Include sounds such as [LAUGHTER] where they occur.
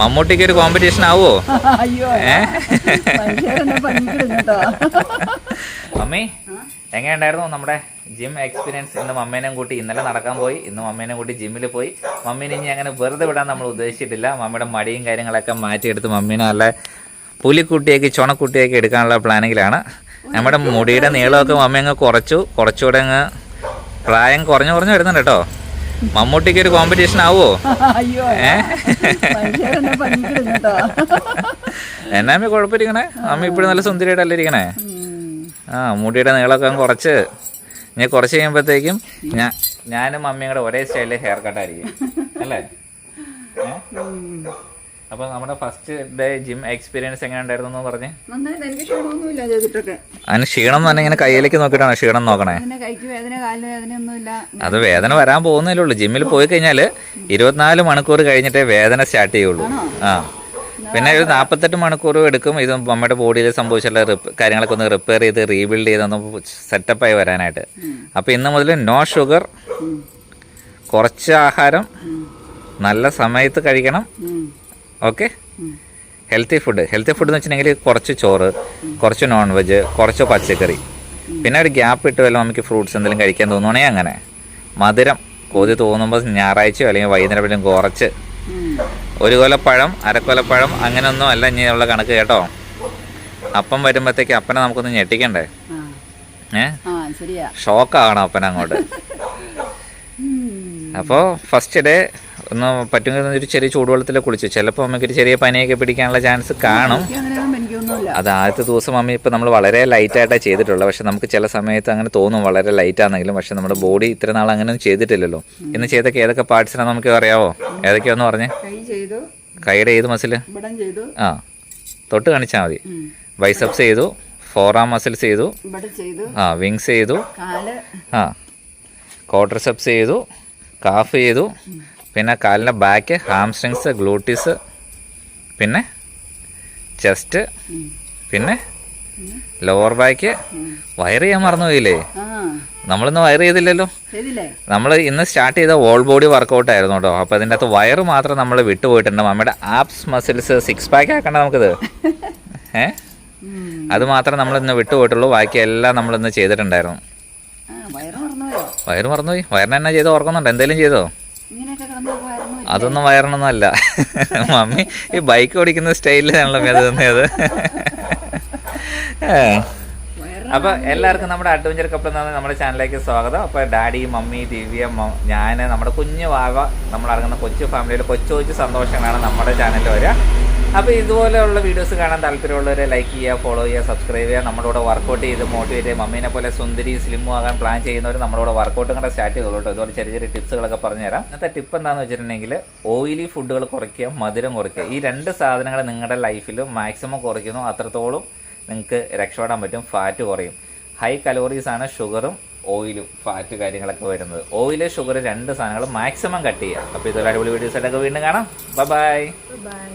മമ്മൂട്ടിക്ക് ഒരു കോമ്പറ്റീഷൻ ആവോ? മമ്മി എങ്ങനെയുണ്ടായിരുന്നു നമ്മുടെ ജിം എക്സ്പീരിയൻസ് ഇന്ന് മമ്മേനെയും കൂട്ടി ഇന്നലെ നടക്കാൻ പോയി ഇന്ന് മമ്മേനെയും കൂട്ടി ജിമ്മിൽ പോയി. മമ്മീനെ ഇനി അങ്ങനെ വെറുതെ വിടാൻ നമ്മൾ ഉദ്ദേശിച്ചിട്ടില്ല. മമ്മിയുടെ മടിയും കാര്യങ്ങളൊക്കെ മാറ്റിയെടുത്ത് മമ്മീനെ നല്ല പുലിക്കുട്ടിയേക്ക് ചുണക്കുട്ടിയേക്ക് എടുക്കാനുള്ള പ്ലാനിങ്ങിലാണ്. നമ്മുടെ മുടിയുടെ നീളമൊക്കെ മമ്മി അങ്ങ് കുറച്ചു. കുറച്ചുകൂടെ അങ്ങ് പ്രായം കുറഞ്ഞു കുറഞ്ഞു വരുന്നുണ്ട് കേട്ടോ. മമ്മൂട്ടിക്ക് ഒരു കോമ്പറ്റീഷൻ ആവോ? എന്നാ അമ്മ കുഴപ്പമിരിക്കണേ? അമ്മ ഇപ്പോഴും നല്ല സുന്ദരിയായിട്ടല്ലേ ഇരിക്കണേ. ആ മുടിയുടെ നീളമൊക്കെ കുറച്ച്. ഇനി കുറച്ച് കഴിയുമ്പോഴത്തേക്കും ഞാൻ ഞാനും മമ്മിയും കൂടെ ഒരേ സ്റ്റൈലിൽ ഹെയർ കട്ടായിരിക്കും അല്ലേ? അപ്പോൾ നമ്മുടെ ഫസ്റ്റ് ഡേ ജിം എക്സ്പീരിയൻസ് എങ്ങനെ ഉണ്ടായിരുന്നു എന്ന് പറഞ്ഞ്. അതിന് ക്ഷീണം തന്നെ ഇങ്ങനെ കയ്യിലേക്ക് നോക്കിയിട്ടാണ് ക്ഷീണം നോക്കണേ? അത് വേദന വരാൻ പോകുന്നേ ഉള്ളൂ. ജിമ്മിൽ പോയി കഴിഞ്ഞാൽ ഇരുപത്തിനാല് മണിക്കൂർ കഴിഞ്ഞിട്ടേ വേദന സ്റ്റാർട്ട് ചെയ്യുള്ളൂ. ആ. പിന്നെ ഒരു നാൽപ്പത്തെട്ട് മണിക്കൂർ എടുക്കും. ഇത് നമ്മുടെ ബോഡിയിൽ സംഭവിച്ചുള്ള റിപ്പ- കാര്യങ്ങളൊക്കെ ഒന്ന് റിപ്പയർ ചെയ്ത് റീബിൽഡ് ചെയ്ത് ഒന്ന് സെറ്റപ്പായി വരാനായിട്ട്. അപ്പോൾ ഇന്ന് മുതൽ നോ ഷുഗർ. കുറച്ച് ആഹാരം നല്ല സമയത്ത് കഴിക്കണം. Okay. Healthy food. Healthy food എന്ന് വെച്ചിട്ടുണ്ടെങ്കിൽ കുറച്ച് ചോറ് കുറച്ച് നോൺ വെജ് കുറച്ച് പച്ചക്കറി. പിന്നെ ഒരു ഗ്യാപ്പ് ഇട്ട് വല്ല നമുക്ക് ഫ്രൂട്ട്സ് എന്തെങ്കിലും കഴിക്കാൻ തോന്നുവാണെങ്കിൽ അങ്ങനെ. മധുരം കൊതി തോന്നുമ്പോൾ ഞായറാഴ്ചയോ അല്ലെങ്കിൽ വൈകുന്നേരം വല്ലതും കുറച്ച്. ഒരു കൊലപ്പഴം അരക്കൊലപ്പഴം അങ്ങനെയൊന്നും അല്ല ഇനിയുള്ള കണക്ക് കേട്ടോ. അപ്പം വരുമ്പോഴത്തേക്ക് അപ്പനെ നമുക്കൊന്ന് ഞെട്ടിക്കണ്ടേ? ഏഹ് ഷോക്കാകണം അപ്പനങ്ങോട്ട്. അപ്പോൾ ഫസ്റ്റ് ഡേ ഒന്ന് പറ്റുമെങ്കിൽ ഒരു ചെറിയ ചൂടുവെള്ളത്തിൽ കുളിച്ചു. ചിലപ്പോൾ അമ്മയ്ക്ക് ഒരു ചെറിയ പനിയൊക്കെ പിടിക്കാനുള്ള ചാൻസ് കാണും. അത് ആദ്യത്തെ ദിവസം അമ്മ ഇപ്പം നമ്മൾ വളരെ ലൈറ്റായിട്ടാണ് ചെയ്തിട്ടുള്ളത്. പക്ഷെ നമുക്ക് ചില സമയത്ത് അങ്ങനെ തോന്നും വളരെ ലൈറ്റ് ആണെങ്കിലും പക്ഷെ നമ്മുടെ ബോഡി ഇത്ര നാൾ അങ്ങനെയൊന്നും ചെയ്തിട്ടില്ലല്ലോ. ഇന്ന് ചെയ്തൊക്കെ ഏതൊക്കെ പാർട്സിനാണ് നമുക്ക് അറിയാവോ? ഏതൊക്കെയാന്ന് പറഞ്ഞേ? കൈയുടെ ഏത് മസിൽ ആ. തൊട്ട് കാണിച്ചാൽ മതി. ബൈസപ്സ് ചെയ്തു. ഫോറാം മസിൽസ് ചെയ്തു. ആ വിങ്സ് ചെയ്തു. ആ. കോട്ടർസെപ്സ് ചെയ്തു. കാഫ് ചെയ്തു. പിന്നെ കാലിന്റെ ബാക്ക് ഹാംസ്ട്രിങ്സ് ഗ്ലൂട്ടീസ് പിന്നെ ചെസ്റ്റ് പിന്നെ ലോവർ ബാക്ക് വയർ ചെയ്യാൻ മറന്നുപോയില്ലേ നമ്മളിന്ന് വയർ ചെയ്തില്ലല്ലോ. ചെയ്തില്ലേ? നമ്മൾ ഇന്ന് സ്റ്റാർട്ട് ചെയ്ത ഓൾ ബോഡി വർക്കൗട്ട് ആയിരുന്നു കേട്ടോ. അപ്പോൾ അതിന്റെ അകത്ത് വയറ് മാത്രം നമ്മൾ വിട്ടുപോയിട്ടുണ്ട് മമ്മയുടെ ആപ്സ് മസിൽസ് സിക്സ് പാക്ക് ആക്കണ്ട നമുക്കിത്. [LAUGHS] ഏ? അത് മാത്രം നമ്മൾ ഇന്ന് വിട്ടുപോയിട്ടുള്ളൂ ബാക്കി എല്ലാം നമ്മൾ ഇന്ന് ചെയ്തിട്ടുണ്ടായിരുന്നു. വയറ് മറന്നുപോയോ? വയറ് മറന്നുപോയി. വയറിന് എന്നാ ചെയ്തോ ഓർക്കുന്നുണ്ടോ? എന്തെങ്കിലും ചെയ്തോ? അതൊന്നും വയറണമെന്നല്ല മമ്മി ഈ ബൈക്ക് ഓടിക്കുന്ന സ്റ്റൈലിലാണല്ലോ അത് തന്നെയത് വയറ് അപ്പൊ എല്ലാവർക്കും നമ്മുടെ അഡ്വഞ്ചർ കപ്പ് എന്ന നമ്മുടെ ചാനലിലേക്ക് സ്വാഗതം. അപ്പൊ ഡാഡി മമ്മി ദിവ്യ ഞാൻ നമ്മുടെ കുഞ്ഞു വാവ നമ്മൾ ഇറങ്ങുന്ന കൊച്ചു ഫാമിലിയിൽ കൊച്ചു കൊച്ചു സന്തോഷങ്ങളാണ് നമ്മുടെ ചാനലിൽ വരിക. അപ്പോൾ ഇതുപോലെയുള്ള വീഡിയോസ് കാണാൻ താല്പര്യമുള്ളവരെ ലൈക്ക് ചെയ്യുക ഫോളോ ചെയ്യുക സബ്സ്ക്രൈബ് ചെയ്യുക. നമ്മളോട് കൂടെ വർക്കൗട്ട് ചെയ്ത് മോട്ടിവേറ്റ് ചെയ്യുക മമ്മീനെ പോലെ സുന്ദരി സ്ലിം ആകാൻ പ്ലാൻ ചെയ്യുന്നവർ നമ്മളോട് കൂടെ വർക്കൗട്ടും കൂടെ സ്റ്റാർട്ട് ചെയ്തോളൂ കേട്ടോ ഇതുപോലെ ചെറിയ ചെറിയ ടിപ്സുകളൊക്കെ പറഞ്ഞുതരാം. ഇന്നത്തെ ടിപ്പ് എന്താണെന്ന് വെച്ചിട്ടുണ്ടെങ്കിൽ ഓയിലി ഫുഡുകൾ കുറയ്ക്കുക മധുരം കുറയ്ക്കുക. ഈ രണ്ട് സാധനങ്ങൾ നിങ്ങളുടെ ലൈഫിൽ മാക്സിമം കുറയ്ക്കുന്നു. അത്രത്തോളം നിങ്ങൾക്ക് രക്ഷപ്പെടാൻ പറ്റും ഫാറ്റ് കുറയും. ഹൈ കലോറീസാണ് ഷുഗറും ഓയിലും ഫാറ്റ് കാര്യങ്ങളൊക്കെ വരുന്നത്. ഓയിൽ ഷുഗർ രണ്ട് സാധനങ്ങൾ മാക്സിമം കട്ട് ചെയ്യുക. അപ്പോൾ ഇതൊരു അടിപൊളി വീഡിയോസ് ആയിട്ടൊക്കെ വീണ്ടും കാണാം. Bye bye